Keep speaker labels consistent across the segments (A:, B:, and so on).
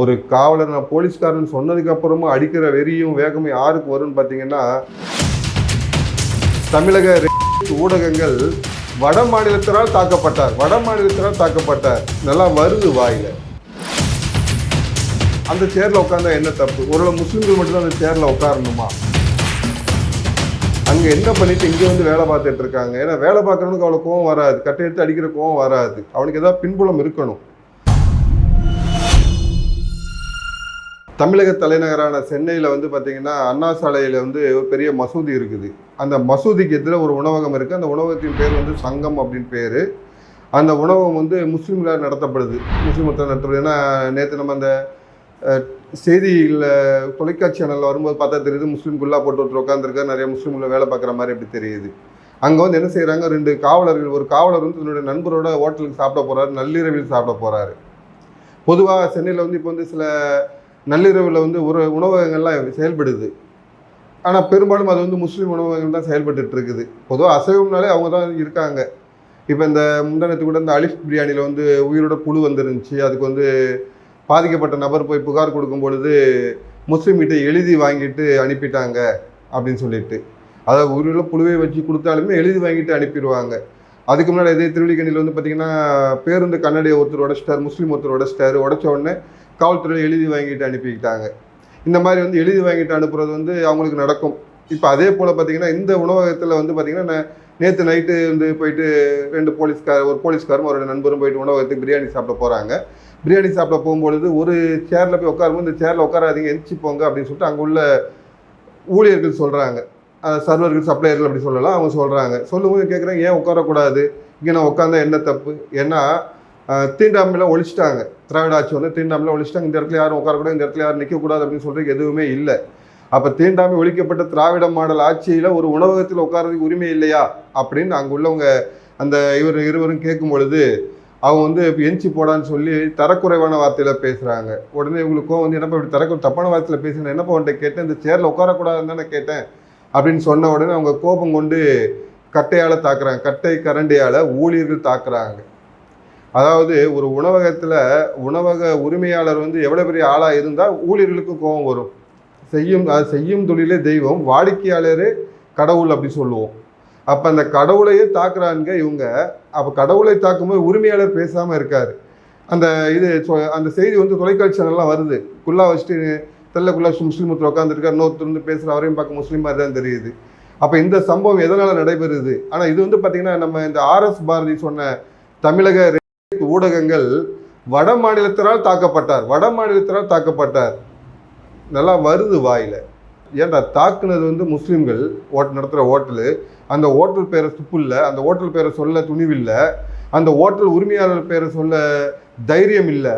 A: ஒரு காவலர் நான் போலீஸ்காரன் சொன்னதுக்கப்புறமா அடிக்கிற வெறியும் வேகமும் யாருக்கு வரும்னு பார்த்தீங்கன்னா தமிழக ஊடகங்கள் வட மாநிலத்தினால் தாக்கப்பட்டார். வட மாநிலத்தினால் தாக்கப்பட்டார். நல்லா வருது வாயில். அந்த சேரில் உட்காந்தா என்ன தப்பு? ஒரு முஸ்லீம்கள் மட்டும்தான் அந்த சேரில் உட்காரணுமா? அங்கே என்ன பண்ணிட்டு இங்கே வந்து வேலை பார்த்துட்டு இருக்காங்க? ஏன்னா வேலை பார்க்குறவனுக்கு அவ்வளோ கோவம் வராது. கட்டை எடுத்து அடிக்கிற கோவம் வராது. அவனுக்கு ஏதாவது பின்புலம் இருக்கணும். தமிழக தலைநகரான சென்னையில் வந்து பார்த்தீங்கன்னா அண்ணா சாலையில் வந்து ஒரு பெரிய மசூதி இருக்குது. அந்த மசூதிக்கு எதிராக ஒரு உணவகம் இருக்குது அந்த உணவகத்தின் பேர் வந்து சங்கம் அப்படின்னு பேர். அந்த உணவகம் வந்து முஸ்லீம்களால் நடத்தப்படுது. முஸ்லீம் மக்கள் நடத்தப்படுது. ஏன்னா நேற்று நம்ம அந்த செய்தியில் தொலைக்காட்சி சேனலில் வரும்போது பார்த்தா தெரியுது முஸ்லீம் குல்லா போட்டு ஒருத்தர் உட்காந்துருக்காரு நிறைய முஸ்லீம்களை வேலை பார்க்குற மாதிரி அப்படி தெரியுது. அங்கே வந்து என்ன செய்கிறாங்க ரெண்டு காவலர்கள் ஒரு காவலர் வந்து தன்னுடைய நண்பரோட ஹோட்டலுக்கு சாப்பிட போகிறாரு நள்ளிரவில் சாப்பிட போகிறாரு பொதுவாக சென்னையில் வந்து இப்போ வந்து சில நள்ளிரவில் வந்து ஒரு உணவகங்கள்லாம் செயல்படுது. ஆனால் பெரும்பாலும் அது வந்து முஸ்லீம் உணவகங்கள் தான் செயல்பட்டு இருக்குது பொதுவாக அசைவம்னாலே அவங்க தான் இருக்காங்க. இப்போ இந்த முந்தானத்து கூட இந்த அலிஃப் பிரியாணியில் வந்து உயிரோட புழு வந்துருந்துச்சு. அதுக்கு வந்து பாதிக்கப்பட்ட நபர் போய் புகார் கொடுக்கும் பொழுது முஸ்லீம் கிட்டே எழுதி வாங்கிட்டு அனுப்பிட்டாங்க அப்படின்னு சொல்லிட்டு. அதாவது உயிரோட புழுவை வச்சு கொடுத்தாலுமே எழுதி வாங்கிட்டு அனுப்பிடுவாங்க. அதுக்கு முன்னாடி இதே திருவள்ளிக்கணியில் வந்து பார்த்திங்கன்னா பேருந்து கண்ணாடியை ஒருத்தர் உடச்சிட்டார் முஸ்லீம் ஒருத்தர் உடச்சிட்டாரு. உடச்ச உடனே காவல்துறையில் எழுதி வாங்கிட்டு அனுப்பிக்கிட்டாங்க. இந்த மாதிரி வந்து எழுதி வாங்கிட்டு அனுப்புறது வந்து அவங்களுக்கு நடக்கும். இப்போ அதே போல் பார்த்தீங்கன்னா இந்த உணவகத்தில் வந்து பார்த்தீங்கன்னா நேற்று நைட்டு வந்து போயிட்டு ரெண்டு போலீஸ்கார் ஒரு போலீஸ்காரும் ஒரு நண்பரும் போயிட்டு உணவகத்துக்கு பிரியாணி சாப்பிட போகிறாங்க பிரியாணி சாப்பிட போகும்பொழுது ஒரு சேரில் போய் உட்காரும்போது இந்த சேரில் உட்காராதீங்க எந்திரிச்சு போங்க அப்படின்னு சொல்லிட்டு அங்கே உள்ள ஊழியர்கள் சொல்கிறாங்க சர்வர்கள் சப்ளையர்கள் அப்படி சொல்லலாம். அவங்க சொல்கிறாங்க சொல்லும்போது கேட்குறாங்க ஏன் உட்காரக்கூடாது? இங்கே நான் உட்காந்தா என்ன தப்பு? ஏன்னா தீண்டாமையெல்லாம் ஒழிச்சிட்டாங்க. திராவிட ஆட்சி வந்து தீண்டாமல் ஒழிச்சிட்டாங்க. இந்த இடத்துல யாரும் உட்காரக்கூடாது இந்த இடத்துல யாரும் நிற்கக்கூடாது அப்படின்னு சொல்றதுக்கு எதுவுமே இல்லை. அப்போ தீண்டாமை ஒழிக்கப்பட்ட திராவிட மாடல் ஆட்சியில் ஒரு உணவகத்தில் உட்காரதுக்கு உரிமை இல்லையா? அப்படின்னு அங்கே உள்ளவங்க அந்த இவர் இருவரும் கேட்கும் பொழுது அவங்க வந்து இப்போ எஞ்சி போடான்னு சொல்லி தரக்குறைவான வார்த்தையில் பேசுகிறாங்க உடனே இவங்களுக்கும் வந்து என்னப்பா இப்படி தரக்கு தப்பான வார்த்தையில் பேசுகிறேன் என்னப்பா உன்ட்ட கேட்டேன்? இந்த சேரில் உட்காரக்கூடாதுன்னு தானே கேட்டேன்? அப்படின்னு சொன்ன உடனே அவங்க கோபம் கொண்டு கட்டையால் தாக்குறாங்க. கட்டை கரண்டியால் ஊழியர்கள் தாக்குறாங்க. அதாவது ஒரு உணவகத்தில் உணவக உரிமையாளர் வந்து எவ்வளோ பெரிய ஆளாக இருந்தால் ஊழியர்களுக்கும் கோபம் வரும். செய்யும் அது செய்யும் தொழிலே தெய்வம் வாடிக்கையாளரே கடவுள் அப்படி சொல்லுவோம். அப்போ அந்த கடவுளையே தாக்குறாங்க இவங்க. அப்போ கடவுளை தாக்கும்போது உரிமையாளர் பேசாமல் இருக்கார். அந்த இது சொ- அந்த செய்தி வந்து தொலைக்காட்சி சேனல்லாம் வருது. குல்லா வச்சுட்டு தெல்லக்குள்ளா முஸ்லீம் ஒருத்தர் உட்காந்துருக்கார் இன்னொருத்தர் வந்து பேசுகிற அவரையும் பார்க்க முஸ்லீம் மாதிரி தான் தெரியுது. அப்போ இந்த சம்பவம் எதனால் நடைபெறுது? ஆனால் இது வந்து பார்த்திங்கன்னா நம்ம இந்த ஆர்எஸ் பாரதி சொன்ன தமிழக ஊடகங்கள் வட மாநிலத்தினால் தாக்கப்பட்டார். வட மாநிலத்தினால் தாக்கப்பட்டார். நல்லா வருது வாயில். ஏன்டா தாக்குனது வந்து முஸ்லீம்கள்? ஓட்டு நடத்துகிற ஹோட்டலு அந்த ஹோட்டல் பேரை துப்புல்ல. அந்த ஹோட்டல் பேரை சொல்ல துணிவில்லை. அந்த ஹோட்டல் உரிமையாளர் பேரை சொல்ல தைரியம் இல்லை.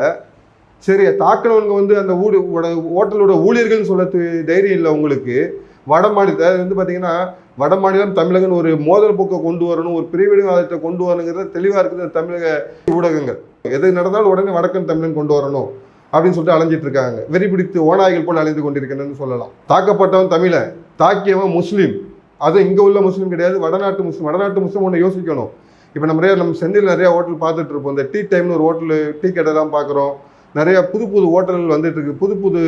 A: சரி தாக்குனவங்க வந்து அந்த ஊடு ஓட்டலோட ஹோட்டலோட ஊழியர்கள்னு சொல்ல தைரியம் இல்லை உங்களுக்கு. வட மாநில வந்து பார்த்தீங்கன்னா வட மாநிலம் தமிழகன் ஒரு மோதல் போக்கை கொண்டு வரணும் ஒரு பிரிவினைவாதத்தை கொண்டு வரணுங்கிறது தெளிவாக இருக்குது தமிழக ஊடகங்கள். எது நடந்தாலும் உடனே வடக்கன் தமிழன் கொண்டு வரணும் அப்படின்னு சொல்லிட்டு அலைஞ்சிட்டு இருக்காங்க. வெறி பிடித்து ஓநாய்கள் போல் அலைந்து கொண்டிருக்கிறேன்னு சொல்லலாம். தாக்கப்பட்டவன் தமிழன் தாக்கியவன் முஸ்லீம். அது இங்கே உள்ள முஸ்லீம் கிடையாது வடநாட்டு முஸ்லீம். வடநாட்டு முஸ்லீம் ஒன்று யோசிக்கணும். இப்போ நம்ம நிறைய நம்ம சென்னையில் நிறைய ஹோட்டல் பார்த்துட்டு இருப்போம். இந்த டீ டைம்னு ஒரு ஹோட்டல் டீ கடைலாம் பார்க்குறோம். நிறைய புது புது ஹோட்டல்கள் வந்துட்டு இருக்கு. புது புது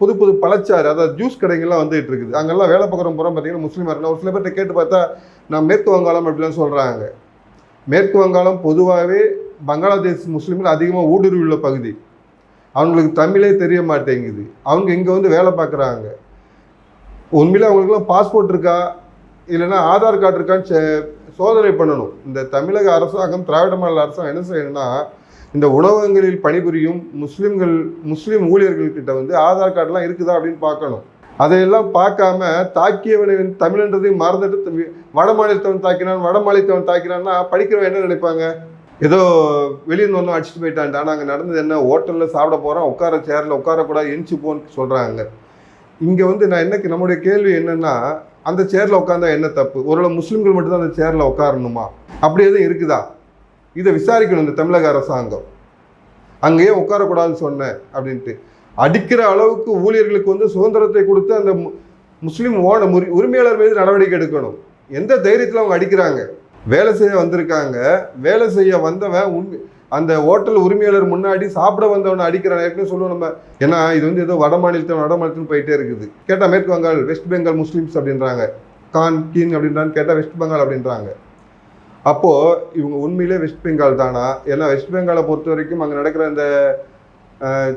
A: புது புது பழச்சாறு அதாவது ஜூஸ் கடைகள்லாம் வந்துட்டு இருக்குது. அங்கெல்லாம் வேலை பார்க்குறோம் போகிறோம் பார்த்தீங்கன்னா முஸ்லீமாக இருக்கணும் ஒரு சில பேர்ட்ட கேட்டு பார்த்தா நான் மேற்கு வங்காளம் அப்படிலாம் சொல்கிறாங்க மேற்கு வங்காளம் பொதுவாகவே பங்களாதேஷ் முஸ்லீம்கள் அதிகமாக ஊடுருவி உள்ள பகுதி. அவங்களுக்கு தமிழே தெரிய மாட்டேங்குது. அவங்க இங்கே வந்து வேலை பார்க்குறாங்க. உண்மையில் அவங்களுக்குலாம் பாஸ்போர்ட் இருக்கா? இல்லைன்னா ஆதார் கார்டு இருக்கான்னு சோதனை பண்ணணும். இந்த தமிழக அரசாங்கம் திராவிட மாநில அரசாங்கம் என்ன செய்யணும்னா இந்த உணவகங்களில் பணிபுரியும் முஸ்லீம்கள் முஸ்லீம் ஊழியர்கள்கிட்ட வந்து ஆதார் கார்டுலாம் இருக்குதா அப்படின்னு பார்க்கணும். அதையெல்லாம் பார்க்காம தாக்கியவனை வந்து மறந்துட்டு வட மாநிலத்தவன் தாக்கினான் வட மாநிலத்தவன் தாக்கினான்னா படிக்கிறவன் என்ன நினைப்பாங்க? ஏதோ வெளியே ஒன்றும் அடிச்சுட்டு போயிட்டான்டா. ஆனால் அங்கே நடந்தது என்ன? ஹோட்டலில் சாப்பிட போகிறோம் உட்கார சேரில் உட்காரக்கூடாது எந்திச்சு போன்னு சொல்கிறாங்க இங்கே வந்து நான் என்ன நம்முடைய கேள்வி என்னென்னா அந்த சேரில் உட்காந்தா என்ன தப்பு? ஒருவேளை முஸ்லீம்கள் மட்டும்தான் அந்த சேரில் உட்காரணுமா? அப்படி எதுவும் இருக்குதா? இதை விசாரிக்கணும் இந்த தமிழக அரசாங்கம். அங்கேயே உட்காரக்கூடாதுன்னு சொன்னேன் அப்படின்ட்டு. அடிக்கிற அளவுக்கு ஊழியர்களுக்கு வந்து சுதந்திரத்தை கொடுத்து அந்த மு- முஸ்லீம் ஓன முறி உரிமையாளர் மீது நடவடிக்கை எடுக்கணும். எந்த தைரியத்தில் அவங்க அடிக்கிறாங்க? வேலை செய்ய வந்திருக்காங்க. வேலை செய்ய வந்தவன் உண்மை அந்த ஹோட்டல் உரிமையாளர் முன்னாடி சாப்பிட வந்தவனை அடிக்கிறான். ஏற்கனவே சொல்லுவோம் நம்ம. ஏன்னா இது வந்து ஏதோ வட மாநிலத்தில் வட மாநிலத்தில் போயிட்டே இருக்குது. கேட்டால் மேற்கு வங்காள் வெஸ்ட் பெங்கால் முஸ்லீம்ஸ் அப்படின்றாங்க. கான் கீன் அப்படின்றான்னு கேட்டால் வெஸ்ட் பெங்கால் அப்படின்றாங்க. அப்போது இவங்க உண்மையிலே வெஸ்ட் பெங்கால் தானா? ஏன்னா வெஸ்ட் பெங்காலை பொறுத்த வரைக்கும் அங்கே நடக்கிற அந்த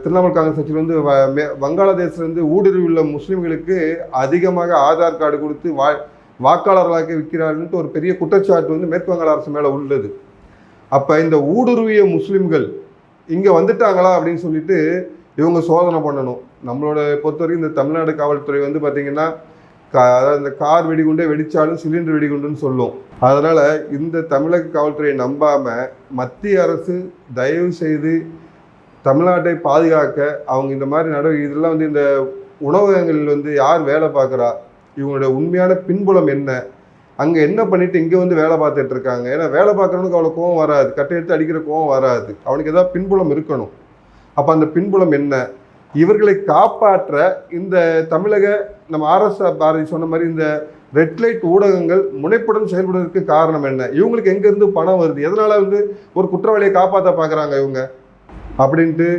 A: திரிணாமுல் காங்கிரஸ் கட்சியில் வந்து வ- மே- வங்காளதேசத்துலேருந்து ஊடுருவியுள்ள முஸ்லீம்களுக்கு அதிகமாக ஆதார் கார்டு கொடுத்து வா வாக்காளர்களாக விற்கிறார்கள்ன்ட்டு ஒரு பெரிய குற்றச்சாட்டு வந்து மேற்கு வங்காள அரசு மேலே உள்ளது. அப்போ இந்த ஊடுருவிய முஸ்லீம்கள் இங்கே வந்துட்டாங்களா அப்படின்னு சொல்லிட்டு இவங்க சோதனை பண்ணணும். நம்மளோட பொறுத்த வரைக்கும் இந்த தமிழ்நாடு காவல்துறை வந்து பார்த்திங்கன்னா அதாவது இந்த கார் வெடிகுண்டே வெடிச்சாலும் சிலிண்டர் வெடிகுண்டுன்னு சொல்லும். அதனால் இந்த தமிழக காவல்துறையை நம்பாமல் மத்திய அரசு தயவு செய்து தமிழ்நாட்டை பாதுகாக்க அவங்க இந்த மாதிரி நடவடிக்கை இதெல்லாம் வந்து இந்த உணவகங்களில் வந்து யார் வேலை பார்க்குறா? இவங்களுடைய உண்மையான பின்புலம் என்ன? அங்கே என்ன பண்ணிட்டு இங்கே வந்து வேலை பார்த்துட்டு இருக்காங்க? ஏன்னா வேலை பார்க்குறவனுக்கு அவ்வளோ கோவம் வராது. கட்டை எடுத்து அடிக்கிற கோவம் வராது. அவனுக்கு ஏதாவது பின்புலம் இருக்கணும். அப்போ அந்த பின்புலம் என்ன? இவர்களை காப்பாற்ற இந்த தமிழக நம்ம ஆர்எஸ் பாரதி சொன்ன மாதிரி இந்த ரெட் லைட் ஊடகங்கள் முனைப்புடன் செயல்படுவதற்கு காரணம் என்ன? இவங்களுக்கு எங்கேருந்து பணம் வருது? எதனால் வந்து ஒரு குற்றவாளியை காப்பாற்ற பார்க்குறாங்க இவங்க? அப்படின்ட்டு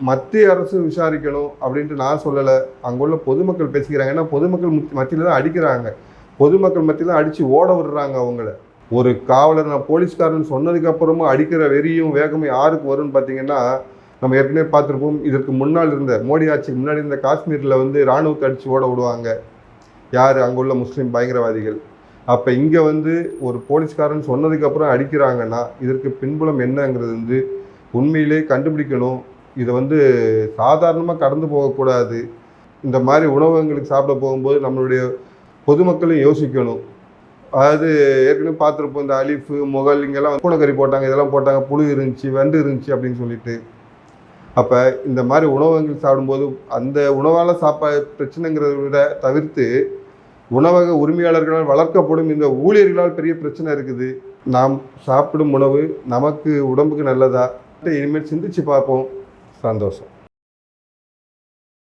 A: மத்திய அரசு விசாரிக்கணும் அப்படின்ட்டு நான் சொல்லலை. அங்குள்ள பொதுமக்கள் பேசிக்கிறாங்க. ஏன்னா பொதுமக்கள் மத்தியில் தான் அடிக்கிறாங்க. பொதுமக்கள் மத்தியில் தான் அடித்து ஓட விடுறாங்க அவங்கள. ஒரு காவலர் நான் போலீஸ்காரன் சொன்னதுக்கப்புறமும் அடிக்கிற வெறியும் வேகமும் யாருக்கு வரும்னு பார்த்தீங்கன்னா நம்ம ஏற்கனவே பார்த்துருப்போம் இதற்கு முன்னால் இருந்த மோடி ஆட்சிக்கு முன்னாடி இருந்த காஷ்மீரில் வந்து இராணுவத்தை அடித்து ஓட விடுவாங்க. யார்? அங்கே உள்ள முஸ்லீம் பயங்கரவாதிகள். அப்போ இங்கே வந்து ஒரு போலீஸ்காரன் சொன்னதுக்கப்புறம் அடிக்கிறாங்கன்னா இதற்கு பின்புலம் என்னங்கிறது வந்து உண்மையிலே கண்டுபிடிக்கணும். இதை வந்து சாதாரணமாக கடந்து போகக்கூடாது. இந்த மாதிரி உணவகங்களுக்கு சாப்பிட போகும்போது நம்மளுடைய பொதுமக்களும் யோசிக்கணும். அதாவது ஏற்கனவே பார்த்துருப்போம் இந்த அலிஃபு முகல் இங்கெல்லாம் பூனைக்கறி போட்டாங்க இதெல்லாம் போட்டாங்க புழு இருந்துச்சு வண்டு இருந்துச்சு அப்படின்னு சொல்லிட்டு. அப்போ இந்த மாதிரி உணவகங்கள் சாப்பிடும்போது அந்த உணவால் சாப்பா பிரச்சனைங்கிறத விட தவிர்த்து உணவக உரிமையாளர்களால் வளர்க்கப்படும் இந்த ஊழியர்களால் பெரிய பிரச்சனை இருக்குது. நாம் சாப்பிடும் உணவு நமக்கு உடம்புக்கு நல்லதா? இனிமேல் சிந்திச்சு பார்ப்போம். சந்தோஷம்.